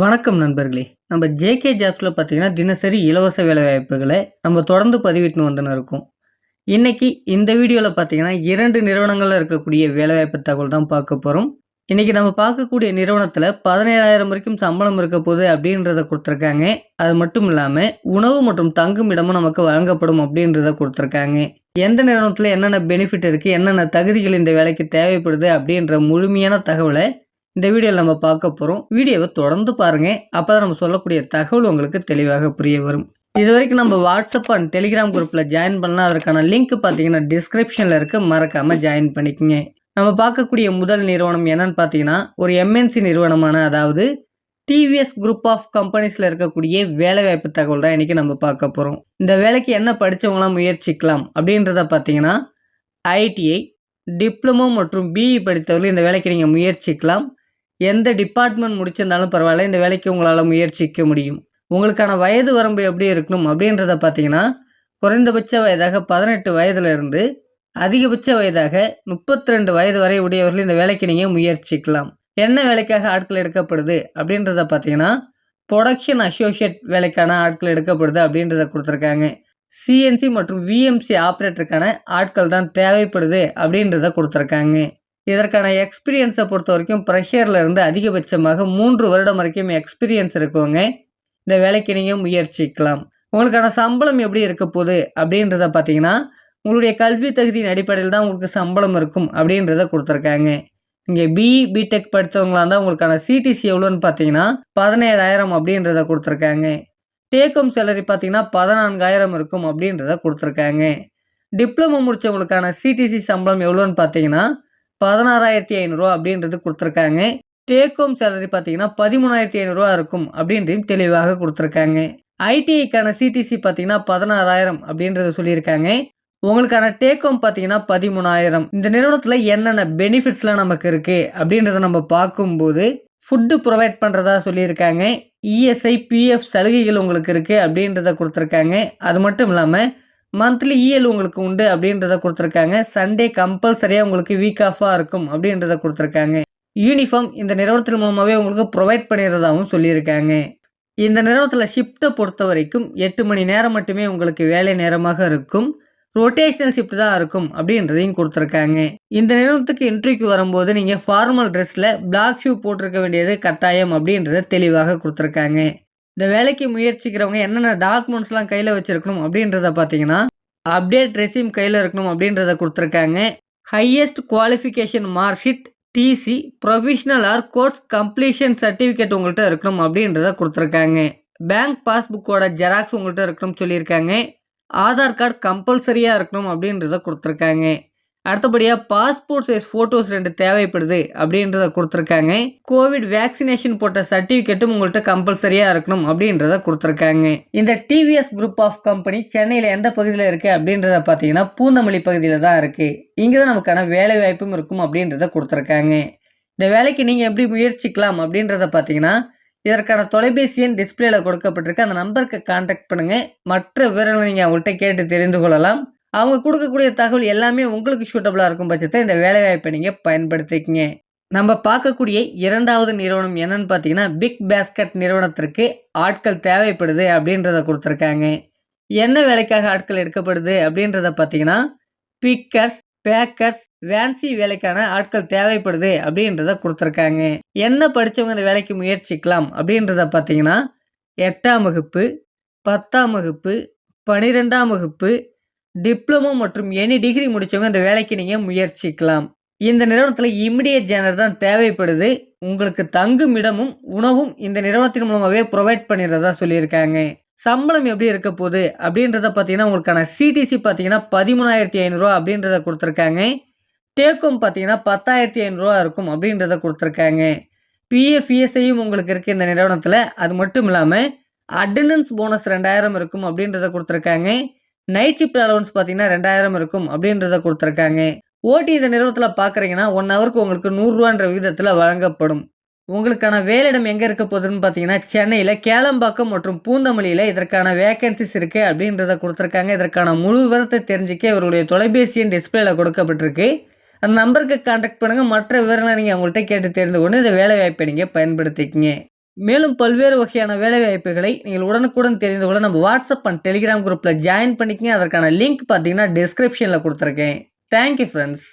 வணக்கம் நண்பர்களே. நம்ம ஜேகே ஜாப்ஸில் பார்த்தீங்கன்னா தினசரி இலவச வேலைவாய்ப்புகளை நம்ம தொடர்ந்து பதிவிட்டுன்னு வந்துன்னு இருக்கோம். இன்றைக்கி இந்த வீடியோவில் பார்த்தீங்கன்னா இரண்டு நிறுவனங்களில் இருக்கக்கூடிய வேலைவாய்ப்பு தகவல் தான் பார்க்க போகிறோம் இன்றைக்கி நம்ம பார்க்கக்கூடிய நிறுவனத்தில் பதினேழாயிரம் வரைக்கும் சம்பளம் இருக்க போகுது அப்படின்றத கொடுத்துருக்காங்க. அது மட்டும் இல்லாமல் உணவு மற்றும் தங்கும் இடமும் நமக்கு வழங்கப்படும் அப்படின்றத கொடுத்துருக்காங்க. எந்த நிறுவனத்தில் என்னென்ன பெனிஃபிட் இருக்குது என்னென்ன தகுதிகள் இந்த வேலைக்கு தேவைப்படுது அப்படின்ற முழுமையான தகவலை இந்த வீடியோவில் நம்ம பார்க்க போகிறோம் வீடியோவை தொடர்ந்து பாருங்கள் அப்போ தான் நம்ம சொல்லக்கூடிய தகவல் உங்களுக்கு தெளிவாக புரிய வரும். இது வரைக்கும் நம்ம வாட்ஸ்அப் அண்ட் டெலிகிராம் குரூப்பில் ஜாயின் பண்ணால் அதற்கான லிங்க் பார்த்தீங்கன்னா டிஸ்கிரிப்ஷனில் இருக்க. மறக்காமல் ஜாயின் பண்ணிக்கோங்க. நம்ம பார்க்கக்கூடிய முதல் நிறுவனம் என்னன்னு பார்த்தீங்கன்னா ஒரு எம்என்சி நிறுவனமான அதாவது டிவிஎஸ் குரூப் ஆஃப் கம்பெனிஸில் இருக்கக்கூடிய வேலைவாய்ப்பு தகவல் தான் இன்றைக்கி நம்ம பார்க்க போகிறோம் இந்த வேலைக்கு என்ன படித்தவங்களாம் முயற்சிக்கலாம் அப்படின்றத பார்த்தீங்கன்னா ஐடிஐ டிப்ளமோ மற்றும் பிஇ படித்தவர்கள் இந்த வேலைக்கு நீங்கள் முயற்சிக்கலாம். எந்த டிபார்ட்மெண்ட் முடிச்சிருந்தாலும் பரவாயில்ல இந்த வேலைக்கு உங்களால் முயற்சிக்க முடியும். உங்களுக்கான வயது வரம்பு எப்படி இருக்கணும் அப்படின்றத பார்த்தீங்கன்னா குறைந்தபட்ச வயதாக பதினெட்டு வயதிலிருந்து அதிகபட்ச வயதாக முப்பத்தி ரெண்டு வயது வரை உடையவர்கள் இந்த வேலைக்கு நீங்கள் முயற்சிக்கலாம். என்ன வேலைக்காக ஆட்கள் எடுக்கப்படுது அப்படின்றத பார்த்தீங்கன்னா ப்ரொடக்ஷன் அசோசியேட் வேலைக்கான ஆட்கள் எடுக்கப்படுது அப்படின்றத கொடுத்துருக்காங்க. சிஎன்சி மற்றும் விஎம்சி ஆப்ரேட்டருக்கான ஆட்கள் தான் தேவைப்படுது அப்படின்றத கொடுத்துருக்காங்க. இதற்கான எக்ஸ்பீரியன்ஸை பொறுத்த வரைக்கும் ப்ரெஷரில் இருந்து அதிகபட்சமாக மூன்று வருடம் வரைக்கும் எக்ஸ்பீரியன்ஸ் இருக்குவங்க இந்த வேலைக்கு நீங்கள் முயற்சிக்கலாம். உங்களுக்கான சம்பளம் எப்படி இருக்க போகுது அப்படின்றத பார்த்தீங்கன்னா உங்களுடைய கல்வி தகுதியின் அடிப்படையில் தான் உங்களுக்கு சம்பளம் இருக்கும் அப்படின்றத கொடுத்துருக்காங்க. நீங்கள் பிஇ பிடெக் படித்தவங்களா இருந்தால் உங்களுக்கான சிடிசி எவ்வளோன்னு பார்த்தீங்கன்னா பதினேழாயிரம் அப்படின்றத கொடுத்துருக்காங்க. டேக்கும் சேலரி பார்த்தீங்கன்னா பதினான்காயிரம் இருக்கும் அப்படின்றத கொடுத்துருக்காங்க. டிப்ளமோ முடித்தவங்களுக்கான சிடிசி சம்பளம் எவ்வளோன்னு பார்த்தீங்கன்னா பதினாறாயிரத்தி ஐநூறுரூவா அப்படின்றது கொடுத்துருக்காங்க. டேக் ஹோம் சேலரி பார்த்தீங்கன்னா பதிமூணாயிரத்தி ஐநூறுரூவா இருக்கும் அப்படின்றதையும் தெளிவாக கொடுத்துருக்காங்க. ஐடிஐக்கான சிடிசி பார்த்தீங்கன்னா பதினாறாயிரம் அப்படின்றத சொல்லியிருக்காங்க. உங்களுக்கான டேக் ஹோம் பார்த்தீங்கன்னா பதிமூணாயிரம். இந்த நிறுவனத்தில் என்னென்ன பெனிஃபிட்ஸ்லாம் நமக்கு இருக்குது அப்படின்றத நம்ம பார்க்கும்போது ஃபுட்டு ப்ரொவைட் பண்ணுறதா சொல்லியிருக்காங்க. இஎஸ்ஐ பிஎஃப் சலுகைகள் உங்களுக்கு இருக்குது அப்படின்றத கொடுத்துருக்காங்க. அது மட்டும் இல்லாமல் மந்த்லி இஎல் உங்களுக்கு உண்டு அப்படின்றத கொடுத்துருக்காங்க. சண்டே கம்பல்சரியாக உங்களுக்கு வீக் ஆஃபாக இருக்கும் அப்படின்றத கொடுத்துருக்காங்க. யூனிஃபார்ம் இந்த நிறுவனத்தின் மூலமாகவே உங்களுக்கு ப்ரொவைட் பண்ணிடுறதாகவும் சொல்லியிருக்காங்க. இந்த நிறுவனத்தில் ஷிஃப்ட்டை பொறுத்த வரைக்கும் எட்டு மணி நேரம் மட்டுமே உங்களுக்கு வேலை நேரமாக இருக்கும். ரொட்டேஷனல் ஷிஃப்ட் தான் இருக்கும் அப்படின்றதையும் கொடுத்துருக்காங்க. இந்த நிறுவனத்துக்கு இன்டர்வியூக்கு வரும்போது நீங்கள் ஃபார்மல் ட்ரெஸ்ஸில் பிளாக் ஷூ போட்டிருக்க வேண்டியது கட்டாயம் அப்படின்றத தெளிவாக கொடுத்துருக்காங்க. இந்த வேலைக்கு முயற்சிக்கிறவங்க என்னென்ன டாக்குமெண்ட்ஸ்லாம் கையில் வச்சுருக்கணும் அப்படின்றத பார்த்தீங்கன்னா அப்டேட் ரெசியூம் கையில் இருக்கணும் அப்படின்றத கொடுத்துருக்காங்க. Highest qualification mark sheet TC professional or course completion certificate உங்கள்கிட்ட இருக்கணும் அப்படின்றத கொடுத்துருக்காங்க. பேங்க் பாஸ்புக்கோட ஜெராக்ஸ் உங்கள்கிட்ட இருக்கணும்னு சொல்லியிருக்காங்க. ஆதார் கார்டு கம்பல்சரியாக இருக்கணும் அப்படின்றத கொடுத்துருக்காங்க. அடுத்தபடியாக பாஸ்போர்ட் சைஸ் ஃபோட்டோஸ் ரெண்டு தேவைப்படுது அப்படின்றத கொடுத்துருக்காங்க. கோவிட் வேக்சினேஷன் போட்ட சர்டிஃபிகேட்டும் உங்கள்கிட்ட கம்பல்சரியாக இருக்கணும் அப்படின்றத கொடுத்துருக்காங்க. இந்த டிவிஎஸ் குரூப் ஆஃப் கம்பெனி சென்னையில் எந்த பகுதியில் இருக்குது அப்படின்றத பார்த்தீங்கன்னா பூந்தமல்லி பகுதியில் தான் இருக்குது இங்கே தான் நமக்கான வேலை வாய்ப்பும் இருக்கும் அப்படின்றத கொடுத்துருக்காங்க. இந்த வேலைக்கு நீங்கள் எப்படி முயற்சிக்கலாம் அப்படின்றத பார்த்தீங்கன்னா இதற்கான தொலைபேசி எண் டிஸ்பிளேல கொடுக்கப்பட்டிருக்கு. அந்த நம்பருக்கு கான்டாக்ட் பண்ணுங்கள் மற்ற விவரங்களை நீங்கள் அவங்கள்ட்ட கேட்டு தெரிந்து கொள்ளலாம். அவங்க கொடுக்கக்கூடிய தகவல் எல்லாமே உங்களுக்கு சூட்டபுளாக இருக்கும் பட்சத்தை இந்த வேலைவாய்ப்பை நீங்கள் பயன்படுத்திக்கங்க. நம்ம பார்க்கக்கூடிய இரண்டாவது நிறுவனம் என்னன்னு பார்த்தீங்கன்னா பிக் பேஸ்கட் நிறுவனத்திற்கு ஆட்கள் தேவைப்படுது அப்படின்றத கொடுத்துருக்காங்க. என்ன வேலைக்காக ஆட்கள் எடுக்கப்படுது அப்படின்றத பார்த்தீங்கன்னா பிக்கர்ஸ் பேக்கர்ஸ் வேன்சி வேலைக்கான ஆட்கள் தேவைப்படுது அப்படின்றத கொடுத்துருக்காங்க. என்ன படித்தவங்க இந்த வேலைக்கு முயற்சிக்கலாம் அப்படின்றத பார்த்தீங்கன்னா எட்டாம் வகுப்பு பத்தாம் வகுப்பு பனிரெண்டாம் வகுப்பு டிப்ளமோ மற்றும் எனி டிகிரி முடித்தவங்க இந்த வேலைக்கு நீங்கள் முயற்சிக்கலாம். இந்த நிறுவனத்தில் இமிடியட் ஜேனர் தான் தேவைப்படுது. உங்களுக்கு தங்கும் இடமும் உணவும் இந்த நிறுவனத்தின் மூலமாகவே ப்ரொவைட் பண்ணிடுறதா சொல்லியிருக்காங்க. சம்பளம் எப்படி இருக்க போகுது அப்படின்றத பார்த்தீங்கன்னா உங்களுக்கான சிடிசி பார்த்தீங்கன்னா பதிமூணாயிரத்தி ஐநூறுரூவா அப்படின்றத கொடுத்துருக்காங்க. டேக்கும் பார்த்தீங்கன்னா பத்தாயிரத்தி ஐநூறுரூவா இருக்கும் அப்படின்றத கொடுத்துருக்காங்க. பிஎஃப் இஎஸ்ஐயும் உங்களுக்கு இருக்குது இந்த நிறுவனத்தில். அது மட்டும் இல்லாமல் அட்டண்டன்ஸ் போனஸ் ரெண்டாயிரம் இருக்கும் அப்படின்றத கொடுத்துருக்காங்க. நைட் ஷிஃப்ட் அலவன்ஸ் பார்த்தீங்கன்னா ரெண்டாயிரம் இருக்கும் அப்படின்றத கொடுத்துருக்காங்க. ஓட்டி இந்த நிறுவனத்தில் பார்க்குறீங்கன்னா ஒன் ஹவருக்கு உங்களுக்கு நூறுரூவான்ற விகிதத்தில் வழங்கப்படும். உங்களுக்கான வேலையிடம் எங்கே இருக்க போகுதுன்னு பார்த்தீங்கன்னா சென்னையில் கேளம்பாக்கம் மற்றும் பூந்தமல்லியில் இதற்கான வேகன்சிஸ் இருக்குது அப்படின்றத கொடுத்துருக்காங்க. இதற்கான முழு விவரத்தை தெரிஞ்சுக்க இவருடைய தொலைபேசியின் டிஸ்பிளேல கொடுக்கப்பட்டிருக்கு. அந்த நம்பருக்கு கான்டாக்ட் பண்ணுங்கள் மற்ற விவரங்களை நீங்கள் அவங்கள்ட்ட கேட்டு தெரிந்து கொண்டு இந்த வேலை வாய்ப்பை நீங்கள் பயன்படுத்திக்கிங்க. மேலும் பல்வேறு வகையான வேலைவாய்ப்புகளை நீங்கள் உடனுக்குடன் தெரிந்து கொள்ள நம்ம வாட்ஸ்அப் அண்ட் டெலிகிராம் குரூப்பில் ஜாயின் பண்ணிக்கங்க. அதற்கான லிங்க் பார்த்தீங்கன்னா டிஸ்கிரிப்ஷனில் கொடுத்துருக்கேன். Thank you friends